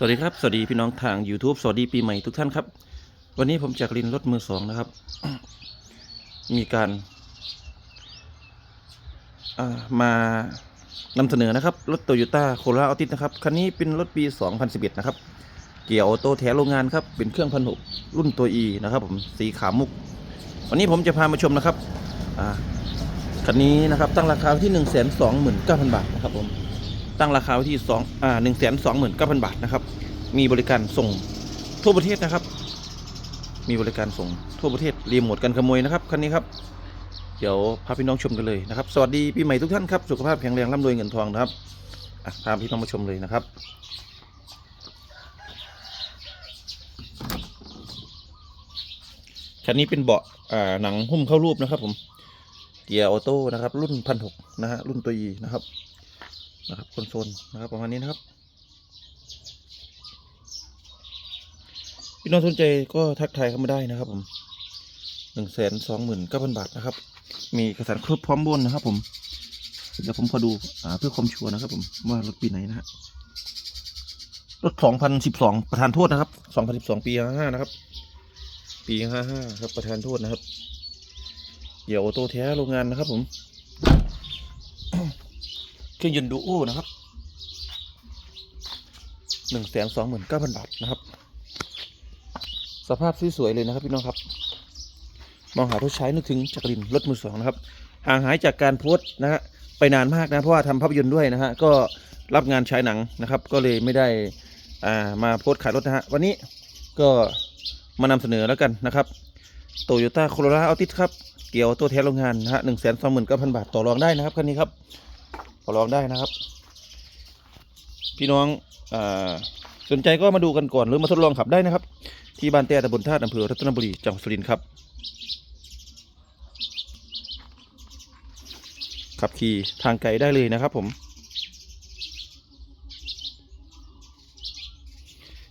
สวัสดีครับ สวัสดีพี่น้องทาง YouTube สวัสดีปีใหม่ทุกท่านครับ วันนี้ผมจากลินรถมือสองนะครับ มีการามานำเสนอนะครับ รถโตโยต้าโคราออติสนะครับ คันนี้เป็นรถปี 2011 นะครับ เกียร์ออโต้แท้โรงงานครับ เป็นเครื่องพันหกรุ่นตัว E นะครับผมสีขาวมุก วันนี้ผมจะพามาชมนะครับคันนี้นะครับตั้งราคาที่ 1 2 9 0 0 0 บาทนะครับผม ตั้งราคาไว้ที่สองอ่าหนึ่งแสนสองหมื่นเก้าพันบาทนะครับ มีบริการส่งทั่วประเทศนะครับ มีบริการส่งทั่วประเทศรีโมทกันขโมยนะครับคันนี้ครับ เดี๋ยวพาพี่น้องชมกันเลยนะครับ สวัสดีปีใหม่ทุกท่านครับ สุขภาพแข็งแรงร่ำรวยเงินทองนะครับอะพาพี่น้องมาชมเลยนะครับคันนี้เป็นเบาะอ่าหนังหุ้มเข้ารูปนะครับผมเกียร์ออโต้นะครับ รุ่นพันหกนะฮะรุ่นตัว E นะครับ นะครับคอนโซลนะครับประมาณนี้นะครับพี่น้องสนใจก็ทักทายเข้ามาได้นะครับผมหนึ่งแสนสองหมื่นเก้าพันบาทนะครับ มีเอกสารครบพร้อมบนนะครับ ผมเดี๋ยวผมขอดูอเพื่อความชัวร์นะครับ ผมว่ารถปีไหนนะฮะรถสองพันสิบสองประธานโทษนะครับสองพันสิบสองปีห้านะครับ ปีห้าห้าครับประธานโทษนะครับเดี๋ยวออโต้แท้โรงงานนะครับผม เครื่องยนต์ดูโอนะครับหนึ่งแสนสองหมื่นเก้าพันบาทนะครับ สภาพสวยๆเลยนะครับพี่น้องครับ มองหารถใช้นึกถึงจักรินรถมือสองนะครับ ห่างหายจากการโพสนะฮะไปนานมากนะเพราะว่าทำภาพยนตร์ด้วยนะฮะก็รับงานฉายหนังนะครับ ก็เลยไม่ได้อ่ามาโพสขายรถนะฮะวันนี้ก็มานำเสนอแล้วกันนะครับโตโยต้าโคโรล่าออติสครับ เกี่ยวตัวแทนโรงงานนะฮะหนึ่งแสนสองหมื่นเก้าพันบาทต่อรองได้นะครับคันนี้ครับ อรองได้นะครับ พี่น้องอสนใจก็มาดูกันก่อนหรือมาทดลองขับได้นะครับ ที่บ้านแต้ตำบลธาอำเภอรัตนบุรีจังหวัดสุรินทร์ครับขับขี่ทางไกลได้เลยนะครับผม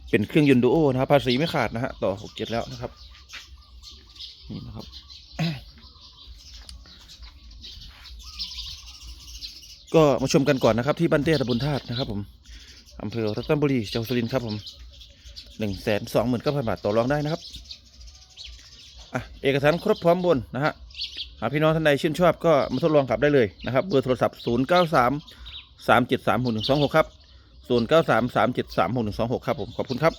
เป็นเครื่องยนต์ดูโอนะครับภาษีไม่ขาดนะฮะต่อหกเจ็ดแล้วนะครับ นี่นะครับ ก็มาชมกันก่อนนะครับ ที่บ้านเต้ตำบลธาตุนะครับ ผมอำเภอรัตนบุรีจังหวัดสุรินทร์ครับผมหนึ่งแสนสองหมื่นเก้าพันบาทต่อรองได้นะครับอะเอกสารครบพร้อมบนนะฮะหากพี่น้องท่านใดชื่นชอบก็มาทดลองขับได้เลยนะครับเบอร์โทรศัพท์0 9 3 3 7 3 6 1 2 6ครับ0 9 3 3 7 3 6 1 2 6ครับผมขอบคุณครับ